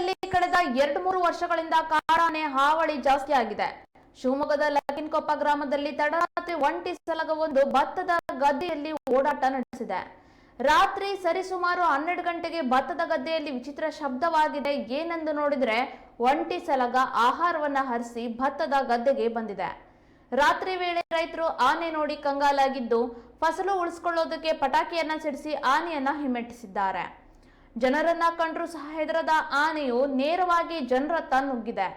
ಶಿವಮೊಗ್ಗದಲ್ಲಿ ಕಳೆದ ಎರಡು ಮೂರು ವರ್ಷಗಳಿಂದ ಕಾರಾನೆ ಹಾವಳಿ ಜಾಸ್ತಿ ಆಗಿದೆ. ಶಿವಮೊಗ್ಗದ ಲಕಿನ್ಕೊಪ್ಪ ಗ್ರಾಮದಲ್ಲಿ ತಡರಾತ್ರಿ ಒಂಟಿ ಸಲಗವೊಂದು ಭತ್ತದ ಗದ್ದೆಯಲ್ಲಿ ಓಡಾಟ ನಡೆಸಿದೆ. ರಾತ್ರಿ ಸರಿಸುಮಾರು ಹನ್ನೆರಡು ಗಂಟೆಗೆ ಭತ್ತದ ಗದ್ದೆಯಲ್ಲಿ ವಿಚಿತ್ರ ಶಬ್ದವಾಗಿದೆ. ಏನೆಂದು ನೋಡಿದ್ರೆ ಒಂಟಿ ಸಲಗ ಆಹಾರವನ್ನ ಹರಿಸಿ ಭತ್ತದ ಗದ್ದೆಗೆ ಬಂದಿದೆ. ರಾತ್ರಿ ವೇಳೆ ರೈತರು ಆನೆ ನೋಡಿ ಕಂಗಾಲಾಗಿದ್ದು, ಫಸಲು ಉಳಿಸ್ಕೊಳ್ಳೋದಕ್ಕೆ ಪಟಾಕಿಯನ್ನ ಸಿಡಿಸಿ ಆನೆಯನ್ನ ಹಿಮ್ಮೆಟ್ಟಿಸಿದ್ದಾರೆ. ಜನರನ್ನ ಕಂಡ್ರು ಸಹ ಹೆದರದ ಆನೆಯು ನೇರವಾಗಿ ಜನರತ್ತ ನುಗ್ಗಿದೆ.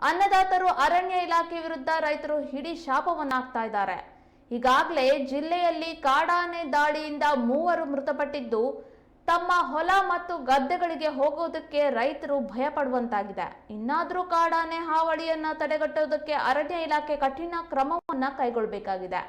ಅನ್ನದಾತರು ಅರಣ್ಯ ಇಲಾಖೆ ವಿರುದ್ಧ ರೈತರು ಹಿಡಿ ಶಾಪವನ್ನಾಗ್ತಾ ಇದ್ದಾರೆ. ಈಗಾಗಲೇ ಜಿಲ್ಲೆಯಲ್ಲಿ ಕಾಡಾನೆ ದಾಳಿಯಿಂದ ಮೂವರು ಮೃತಪಟ್ಟಿದ್ದು, ತಮ್ಮ ಹೊಲ ಮತ್ತು ಗದ್ದೆಗಳಿಗೆ ಹೋಗೋದಕ್ಕೆ ರೈತರು ಭಯ ಪಡುವಂತಾಗಿದೆ ಇನ್ನಾದ್ರೂ ಕಾಡಾನೆ ಹಾವಳಿಯನ್ನ ತಡೆಗಟ್ಟೋದಕ್ಕೆ ಅರಣ್ಯ ಇಲಾಖೆ ಕಠಿಣ ಕ್ರಮವನ್ನ ಕೈಗೊಳ್ಳಬೇಕಾಗಿದೆ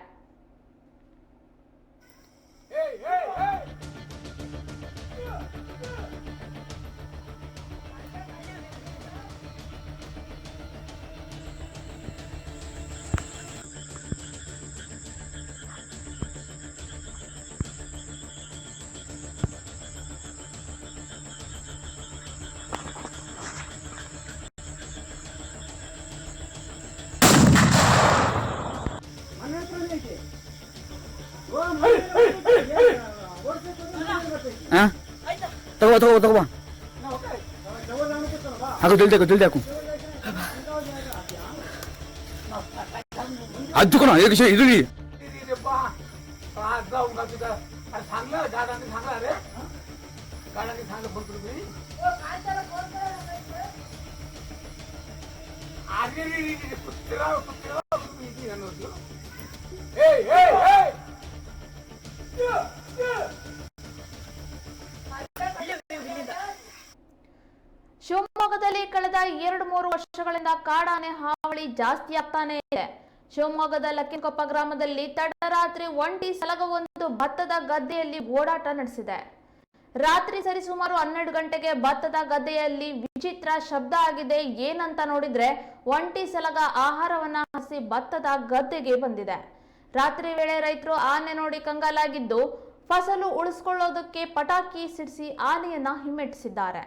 ಹಾ ತಗೋ ತಗೋ ತಗೋ ಹಾಕು ಜಲ್ದಿ ಹಾಕು ಜಲ್ದಿ ಹಾಕು ಅದು ಕಣ एक इडली रे बा आज जाऊ का तुझा अरे सांगलं दादाने सांगला रे गाडाने सांगलं फोन करू मी अरे रे रे रे कुत्रा कुत्रा ಶಿವಮೊಗ್ಗದಲ್ಲಿ ಕಳೆದ ಎರಡು ಮೂರು ವರ್ಷಗಳಿಂದ ಕಾಡಾನೆ ಹಾವಳಿ ಜಾಸ್ತಿ ಆಗ್ತಾನೆ ಇದೆ. ಶಿವಮೊಗ್ಗದ ಲಕ್ಕಿನಕೊಪ್ಪ ಗ್ರಾಮದಲ್ಲಿ ತಡರಾತ್ರಿ ಒಂಟಿ ಸಲಗವೊಂದು ಭತ್ತದ ಗದ್ದೆಯಲ್ಲಿ ಓಡಾಟ ನಡೆಸಿದೆ. ರಾತ್ರಿ ಸರಿಸುಮಾರು ಹನ್ನೆರಡು ಗಂಟೆಗೆ ಭತ್ತದ ಗದ್ದೆಯಲ್ಲಿ ವಿಚಿತ್ರ ಶಬ್ದ ಆಗಿದೆ. ಏನಂತ ನೋಡಿದ್ರೆ ಒಂಟಿ ಸಲಗ ಆಹಾರವನ್ನ ಹಸಿ ಭತ್ತದ ಗದ್ದೆಗೆ ಬಂದಿದೆ. ರಾತ್ರಿ ವೇಳೆ ರೈತರು ಆನೆ ನೋಡಿ ಕಂಗಾಲಾಗಿದ್ದು ಫಸಲು ಉಳಿಸ್ಕೊಳ್ಳೋದಕ್ಕೆ ಪಟಾಕಿ ಸಿಡಿಸಿ ಆನೆಯನ್ನ ಹಿಮ್ಮೆಟ್ಟಿಸಿದ್ದಾರೆ.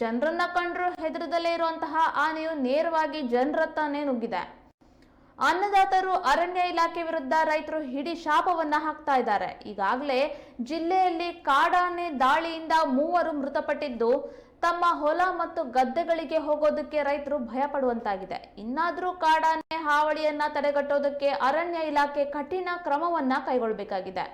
ಜನರನ್ನ ಕಂಡ್ರು ಹೆದರದಲ್ಲೇ ಇರುವಂತಹ ಆನೆಯು ನೇರವಾಗಿ ಜನರತ್ತಾನೆ ನುಗ್ಗಿದೆ. ಅನ್ನದಾತರು ಅರಣ್ಯ ಇಲಾಖೆ ವಿರುದ್ಧ ರೈತರು ಹಿಡಿ ಶಾಪವನ್ನ ಹಾಕ್ತಾ ಇದ್ದಾರೆ. ಈಗಾಗಲೇ ಜಿಲ್ಲೆಯಲ್ಲಿ ಕಾಡಾನೆ ದಾಳಿಯಿಂದ ಮೂವರು ಮೃತಪಟ್ಟಿದ್ದು, ತಮ್ಮ ಹೊಲ ಮತ್ತು ಗದ್ದೆಗಳಿಗೆ ಹೋಗೋದಕ್ಕೆ ರೈತರು ಭಯ ಪಡುವಂತಾಗಿದೆ ಇನ್ನಾದ್ರೂ ಕಾಡಾನೆ ಹಾವಳಿಯನ್ನ ತಡೆಗಟ್ಟೋದಕ್ಕೆ ಅರಣ್ಯ ಇಲಾಖೆ ಕಠಿಣ ಕ್ರಮವನ್ನ ಕೈಗೊಳ್ಳಬೇಕಾಗಿದೆ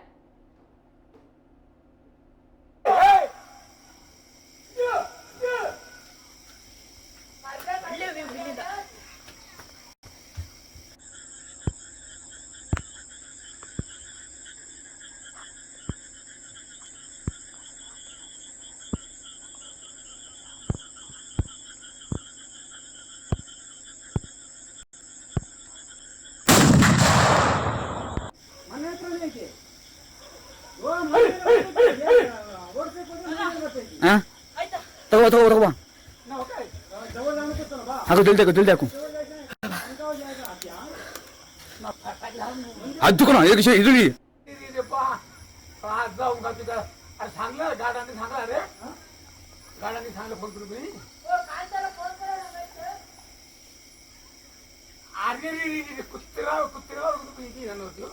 ಹಾ ತಗೋ ತಗೋ ತಗೋ नाव काय ಹಾಕು ಜಲ್ದಿ ಹಾಕು ಜಲ್ದಿ ಹಾಕು ಅದು ಕಣ एक इडली रे रे बा आज जाऊ का तुझा अरे सांगलं गाडाने सांगला रे गाडाने सांगलं फोन करू मी अरे रे रे रे कुत्रा कुत्रा तुम्ही इथे येणार होतो